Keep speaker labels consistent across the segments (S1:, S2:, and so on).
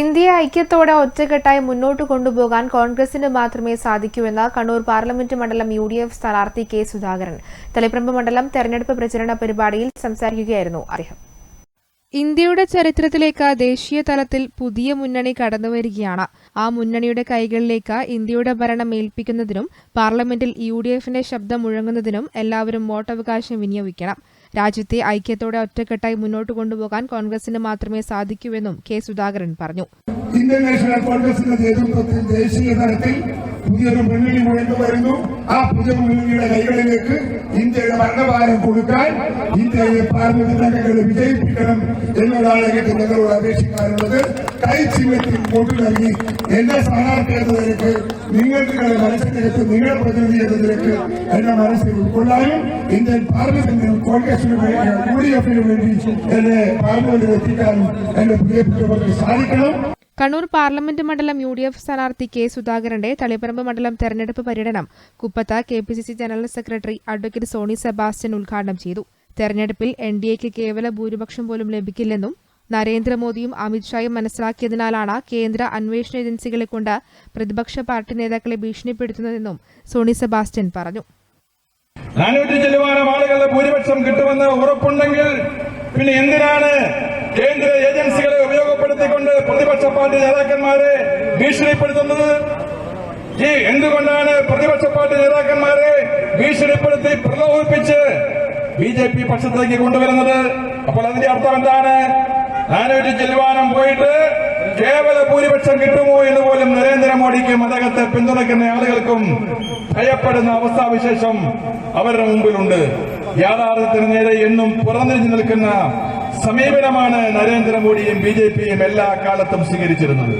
S1: ഇന്ത്യയെ ഐക്യത്തോടെ ഒറ്റക്കെട്ടായി മുന്നോട്ട് കൊണ്ടുപോകാൻ കോൺഗ്രസിന് മാത്രമേ സാധിക്കൂവെന്ന് കണ്ണൂർ പാർലമെന്റ് മണ്ഡലം യു ഡി എഫ് സ്ഥാനാർത്ഥി കെ സുധാകരൻ തളിപ്രമ്പ് മണ്ഡലം തെരഞ്ഞെടുപ്പ് പ്രചരണ പരിപാടിയിൽ സംസാരിക്കുകയായിരുന്നു അദ്ദേഹം ഇന്ത്യയുടെ ചരിത്രത്തിലേക്ക് ദേശീയ തലത്തിൽ പുതിയ മുന്നണി കടന്നുവരികയാണ് ആ മുന്നണിയുടെ കൈകളിലേക്ക് ഇന്ത്യയുടെ ഭരണം ഏൽപ്പിക്കുന്നതിനും പാർലമെന്റിൽ യു ഡി എഫിന്റെ ശബ്ദം മുഴങ്ങുന്നതിനും എല്ലാവരും വോട്ടവകാശം വിനിയോഗിക്കണം രാജ്യത്തെ ഐക്യത്തോടെ ഒറ്റക്കെട്ടായി മുന്നോട്ട് കൊണ്ടുപോകാൻ കോൺഗ്രസിന് മാത്രമേ സാധിക്കൂവെന്നും കെ സുധാകരൻ പറഞ്ഞു
S2: ഇന്ത്യൻ നാഷണൽ കോൺഗ്രസിന്റെ നേതൃത്വത്തിൽ ദേശീയ തലത്തിൽ പുതിയൊരു മുന്നണി ഉയർന്നു വരുന്നു ആ പുതിയ മുന്നണിയുടെ കൈകളിലേക്ക് ഇന്ത്യയുടെ ഭരണഭാരം കൊടുക്കാൻ ഇന്ത്യയിലെ പാർലമെന്റ് അംഗങ്ങളെ വിജയിപ്പിക്കണം എന്നതാണ് എനിക്ക് നിങ്ങളോട് അപേക്ഷിക്കാനുള്ളത് കൈ ചിഹ്നത്തിൽ വോട്ട് നൽകി എന്റെ സ്ഥാനാർത്ഥി എന്ന നിങ്ങൾക്ക് മനസ്സിലേക്ക് നിങ്ങളുടെ പ്രതിനിധി എന്ന എന്റെ മനസ്സിൽ ഉൾക്കൊള്ളാനും ഇന്ത്യൻ പാർലമെന്റിൽ കോൺഗ്രസിന് വേണ്ടി യു ഡി എഫിന് വേണ്ടി എന്നെ പാർലമെന്റിൽ എത്തിക്കാനും എന്റെ പ്രിയപ്പെട്ടവർക്ക് സാധിക്കണം
S1: കണ്ണൂർ പാർലമെന്റ് മണ്ഡലം യു ഡി എഫ് സ്ഥാനാർത്ഥി കെ സുധാകരന്റെ തളിപ്പറമ്പ് മണ്ഡലം തെരഞ്ഞെടുപ്പ് പര്യടനം കുപ്പത്ത K P C C general secretary advocate Sony Sebastian ഉദ്ഘാടനം ചെയ്തു തെരഞ്ഞെടുപ്പിൽ എൻ ഡി എക്ക് കേവല ഭൂരിപക്ഷം പോലും ലഭിക്കില്ലെന്നും നരേന്ദ്രമോദിയും അമിത്ഷായും മനസ്സിലാക്കിയതിനാലാണ് കേന്ദ്ര അന്വേഷണ ഏജൻസികളെ കൊണ്ട് പ്രതിപക്ഷ പാർട്ടി നേതാക്കളെ ഭീഷണിപ്പെടുത്തുന്നതെന്നും സോണി സെബാസ്റ്റ്യൻ പറഞ്ഞു
S3: ഭൂരിപക്ഷം കിട്ടുമെന്ന് ഉറപ്പുണ്ടെങ്കിൽ പിന്നെ എന്തിനാണ് കേന്ദ്ര ഏജൻസികളെ പ്രതിപക്ഷ പാർട്ടി നേതാക്കന്മാരെ ഭീഷണിപ്പെടുത്തുന്നത് ഈ എന്തുകൊണ്ടാണ് പ്രതിപക്ഷ പാർട്ടി നേതാക്കന്മാരെ ഭീഷണിപ്പെടുത്തി പ്രലോഭിപ്പിച്ച് ബി ജെ പി പക്ഷത്തേക്ക് കൊണ്ടുവരുന്നത് അപ്പോൾ അതിന്റെ അർത്ഥം എന്താണ് നാനൂറ്റി ചെല്ലുവാനം പോയിട്ട് കേവല ഭൂരിപക്ഷം കിട്ടുമോ എന്ന് പോലും നരേന്ദ്രമോദിക്കും അദ്ദേഹത്തെ പിന്തുണയ്ക്കുന്ന ആളുകൾക്കും ഭയപ്പെടുന്ന അവസ്ഥാവിശേഷം അവരുടെ മുമ്പിലുണ്ട് യാഥാർത്ഥ്യത്തിന് നേരെ എന്നും പുറന്നിരിഞ്ഞു നിൽക്കുന്ന സമീപനമാണ് നരേന്ദ്രമോദിയും ബി ജെ പിയും എല്ലാ കാലത്തും സ്വീകരിച്ചിരുന്നത്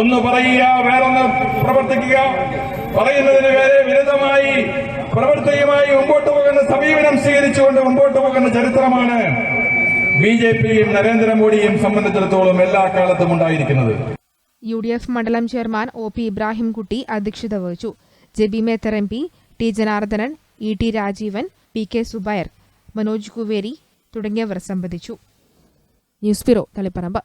S3: ഒന്ന് പറയുക വേറൊന്ന് പ്രവർത്തിക്കുക പറയുന്നതിന് വേറെ വിരുദ്ധമായി പ്രവർത്തകമായി മുമ്പോട്ട് പോകുന്ന സമീപനം സ്വീകരിച്ചുകൊണ്ട് മുമ്പോട്ട് പോകുന്ന ചരിത്രമാണ് ബി ജെ പിയും നരേന്ദ്രമോദിയും സംബന്ധിച്ചിടത്തോളം എല്ലാ കാലത്തും ഉണ്ടായിരിക്കുന്നത്
S1: യു ഡി എഫ് മണ്ഡലം ചെയർമാൻ ഒ പി ഇബ്രാഹിംകുട്ടി അധ്യക്ഷത വഹിച്ചു B Methar M P T Janardhanan E T Rajeevan P K Subair Manoj Kuveri തുടങ്ങിയവർ സംബന്ധിച്ചു 뉴스피로 달래바람바.